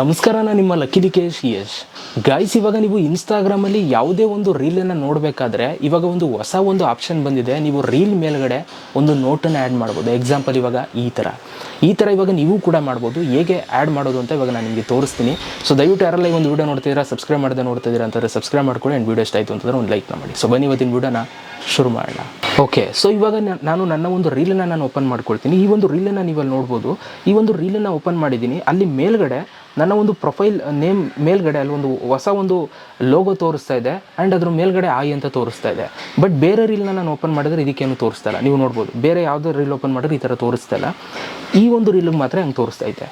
ನಮಸ್ಕಾರ ನಾನು ನಿಮ್ಮ ಲಕ್ಕಿ ದಿಕೇಶ್ ಯಶ್. ಗಾಯ್ಸ್ ಇವಾಗ ನೀವು ಇನ್ಸ್ಟಾಗ್ರಾಮಲ್ಲಿ ಯಾವುದೇ ಒಂದು ರೀಲನ್ನು ನೋಡಬೇಕಾದ್ರೆ ಇವಾಗ ಒಂದು ಹೊಸ ಒಂದು ಆಪ್ಷನ್ ಬಂದಿದೆ. ನೀವು ರೀಲ್ ಮೇಲ್ಗಡೆ ಒಂದು ನೋಟನ್ನು ಆ್ಯಡ್ ಮಾಡ್ಬೋದು. ಎಕ್ಸಾಂಪಲ್ ಇವಾಗ ಈ ಥರ ಈ ಥರ ಇವಾಗ ನೀವು ಕೂಡ ಮಾಡ್ಬೋದು. ಹೇಗೆ ಆ್ಯಡ್ ಮಾಡೋದು ಅಂತ ಇವಾಗ ನಾನು ನಿಮಗೆ ತೋರಿಸ್ತೀನಿ. ಸೊ ದಯವಿಟ್ಟು ಯಾರಲ್ಲ ಈ ಒಂದು ವಿಡಿಯೋ ನೋಡ್ತಿದ್ದೀರಾ ಸಬ್ಸ್ಕ್ರೈಬ್ ಮಾಡದೆ ನೋಡ್ತಿದ್ದೀರಾ ಅಂತಂದರೆ ಸಬ್ಸ್ಕ್ರೈಬ್ ಮಾಡ್ಕೊಳ್ಳಿ ಆ್ಯಂಡ್ ವಿಡಿಯೋ ಇಷ್ಟ ಆಯಿತು ಅಂತಂದರೆ ಒಂದು ಲೈಕ್ ಮಾಡಿ. ಸೊ ಬನ್ನಿ ಇವತ್ತಿನ ವಿಡಿಯೋನ ಶುರು ಮಾಡೋಣ. ಓಕೆ ಸೊ ಇವಾಗ ನಾನು ನನ್ನ ಒಂದು ರೀಲನ್ನು ನಾನು ಓಪನ್ ಮಾಡ್ಕೊಳ್ತೀನಿ. ಈ ಒಂದು ರೀಲನ್ನು ನೀವಲ್ಲಿ ನೋಡ್ಬೋದು. ಈ ಒಂದು ರೀಲನ್ನು ಓಪನ್ ಮಾಡಿದ್ದೀನಿ. ಅಲ್ಲಿ ಮೇಲ್ಗಡೆ ನನ್ನ ಒಂದು ಪ್ರೊಫೈಲ್ ನೇಮ್ ಮೇಲ್ಗಡೆ ಅಲ್ಲಿ ಒಂದು ಹೊಸ ಒಂದು ಲೋಗೋ ತೋರಿಸ್ತಾ ಇದೆ ಆ್ಯಂಡ್ ಅದ್ರ ಮೇಲ್ಗಡೆ ಆಯ್ ಅಂತ ತೋರಿಸ್ತಾ ಇದೆ. ಬಟ್ ಬೇರೆ ರೀಲ್ನ ನಾನು ಓಪನ್ ಮಾಡಿದ್ರೆ ಇದಕ್ಕೇನು ತೋರಿಸ್ತಾ ಇಲ್ಲ. ನೀವು ನೋಡ್ಬೋದು. ಬೇರೆ ಯಾವುದೋ ರೀಲ್ ಓಪನ್ ಮಾಡಿದ್ರೆ ಈ ಥರ ತೋರಿಸ್ತಾ ಇಲ್ಲ. ಈ ಒಂದು ರೀಲಿಗೆ ಮಾತ್ರ ಹಂಗೆ ತೋರಿಸ್ತಾ ಇದೆ.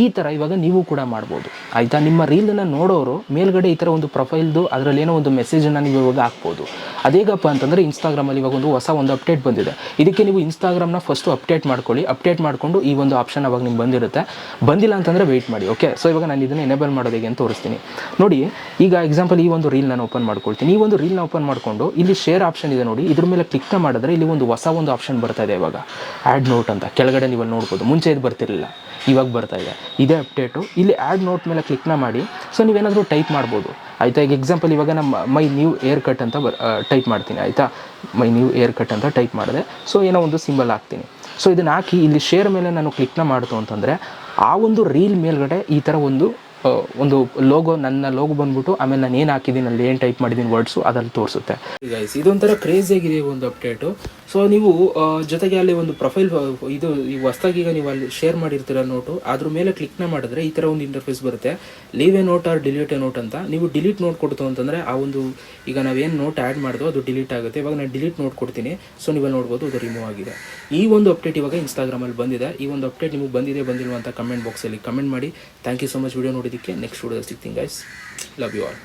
ಈ ಥರ ಇವಾಗ ನೀವು ಕೂಡ ಮಾಡ್ಬೋದು. ಆಯಿತಾ? ನಿಮ್ಮ ರೀಲನ್ನು ನೋಡೋರು ಮೇಲ್ಗಡೆ ಈ ಥರ ಒಂದು ಪ್ರೊಫೈಲ್ದು ಅದರಲ್ಲಿ ಏನೋ ಒಂದು ಮೆಸೇಜನ್ನು ನೀವು ಇವಾಗ ಹಾಕ್ಬೋದು. ಅದೇಗಪ್ಪ ಅಂತಂದರೆ ಇನ್ಸ್ಟಾಗ್ರಾಮಲ್ಲಿ ಇವಾಗ ಒಂದು ಹೊಸ ಒಂದು ಅಪ್ಡೇಟ್ ಬಂದಿದೆ. ಇದಕ್ಕೆ ನೀವು ಇನ್ಸ್ಟಾಗ್ರಾಮ್ನ ಫಸ್ಟು ಅಪ್ಡೇಟ್ ಮಾಡ್ಕೊಳ್ಳಿ. ಅಪ್ಡೇಟ್ ಮಾಡಿಕೊಂಡು ಈ ಒಂದು ಆಪ್ಷನ್ ಅವಾಗ ನಿಮ್ಗೆ ಬಂದಿರುತ್ತೆ. ಬಂದಿಲ್ಲ ಅಂತಂದರೆ ವೆಯ್ಟ್ ಮಾಡಿ ಓಕೆ ಸೊ ಇವಾಗ ನಾನು ಇದನ್ನು ಎನೇಬಲ್ ಮಾಡೋದು ಹೇಗೆ ಅಂತ ತೋರಿಸ್ತೀನಿ. ನೋಡಿ, ಈಗ ಎಕ್ಸಾಂಪಲ್ ಈ ಒಂದು ರೀಲ್ ನಾನು ಓಪನ್ ಮಾಡ್ಕೊಳ್ತೀನಿ. ಈ ಒಂದು ರೀಲ್ನ ಓಪನ್ ಮಾಡಿಕೊಂಡು ಇಲ್ಲಿ ಶೇರ್ ಆಪ್ಷನ್ ಇದೆ ನೋಡಿ. ಇದ್ರ ಮೇಲೆ ಕ್ಲಿಕ್ ಮಾಡಿದ್ರೆ ಇಲ್ಲಿ ಒಂದು ಹೊಸ ಒಂದು ಆಪ್ಷನ್ ಬರ್ತಾ ಇದೆ ಇವಾಗ. ಆ್ಯಡ್ ನೋಟ್ ಅಂತ. ಕೆಳಗಡೆ ನೀವು ನೋಡ್ಬೋದು. ಮುಂಚೆ ಇದು ಬರ್ತಿರಲಿಲ್ಲ. ಇವಾಗ ಬರ್ತಾ ಇದೆ. ಇದೇ ಅಪ್ಡೇಟು ಇಲ್ಲಿ ಆ್ಯಡ್ ನೋಟ್ ಮೇಲೆ ಕ್ಲಿಕ್ನ ಮಾಡಿ. ಸೊ ನೀವೇನಾದರೂ ಟೈಪ್ ಮಾಡ್ಬೋದು. ಆಯಿತಾ? ಈಗ ಎಕ್ಸಾಂಪಲ್ ಇವಾಗ ನಮ್ಮ ಮೈ ನ್ಯೂ ಏರ್ ಕಟ್ ಅಂತ ಬರ್ ಟೈಪ್ ಮಾಡ್ತೀನಿ, ಆಯಿತಾ? ಮೈ ನ್ಯೂ ಏರ್ ಕಟ್ ಅಂತ ಟೈಪ್ ಮಾಡಿದೆ. ಸೊ ಏನೋ ಒಂದು ಸಿಂಬಲ್ ಹಾಕ್ತೀನಿ. ಸೊ ಇದನ್ನು ಹಾಕಿ ಇಲ್ಲಿ ಶೇರ್ ಮೇಲೆ ನಾನು ಕ್ಲಿಕ್ನ ಮಾಡ್ತು ಅಂತಂದರೆ, ಆ ಒಂದು ರೀಲ್ ಮೇಲ್ಗಡೆ ಈ ಥರ ಒಂದು ಒಂದು ಲೋಗೋ ನನ್ನ ಲೋಗೋ ಬಂದ್ಬಿಟ್ಟು, ಆಮೇಲೆ ನಾನು ಏನು ಹಾಕಿದ್ದೀನಿ ಅಲ್ಲಿ ಏನು ಟೈಪ್ ಮಾಡಿದ್ದೀನಿ ವರ್ಡ್ಸು ಅದಲ್ಲಿ ತೋರಿಸುತ್ತೆ. ಇದೊಂಥರ ಕ್ರೇಜಿ ಆಗಿದೆ ಒಂದು ಅಪ್ಡೇಟು ಸೊ ನೀವು ಜೊತೆಗೆ ಅಲ್ಲಿ ಒಂದು ಪ್ರೊಫೈಲ್ ಇದು, ಈ ಹೊಸ್ದಾಗಿ ಈಗ ನೀವು ಅಲ್ಲಿ ಶೇರ್ ಮಾಡಿರ್ತೀರ ನೋಟು ಅದ್ರ ಮೇಲೆ ಕ್ಲಿಕ್ನ ಮಾಡಿದ್ರೆ ಈ ಥರ ಒಂದು ಇಂಟರ್ಫೇಸ್ ಬರುತ್ತೆ. Leave a note or delete a note ಅಂತ. ನೀವು ಡಿಲೀಟ್ ನೋಟ್ ಕೊಡ್ತು ಅಂತಂದರೆ ಆ ಒಂದು, ಈಗ ನಾವೇನು ನೋಟ್ ಆ್ಯಡ್ ಮಾಡಿದೋ ಅದು ಡಿಲೀಟ್ ಆಗುತ್ತೆ. ಇವಾಗ ನಾನು ಡಿಲೀಟ್ ನೋಟ್ ಕೊಡ್ತೀನಿ. ಸೊ ನೀವಲ್ಲಿ ನೋಡ್ಬೋದು ಅದು ರಿಮೂವ್ ಆಗಿದೆ. ಈ ಒಂದು ಅಪ್ಡೇಟ್ ಇವಾಗ ಇನ್ಸ್ಟಾಗ್ರಾಮಲ್ಲಿ ಬಂದಿದೆ. ಈ ಒಂದು ಅಪ್ಡೇಟ್ ನಿಮಗೆ ಬಂದಿದೆ, ಬಂದಿಲ್ವ ಅಂತ ಕಮೆಂಟ್ ಬಾಕ್ಸಲ್ಲಿ ಕಮೆಂಟ್ ಮಾಡಿ. Thank you so much video ನೋಡಿದ್ದಕ್ಕೆ ನೆಕ್ಸ್ಟ್ ವಿಡಿಯೋ ಸಿಗ್ತೀನಿ ಗೈಸ್ ಲವ್ ಯು ಆಲ್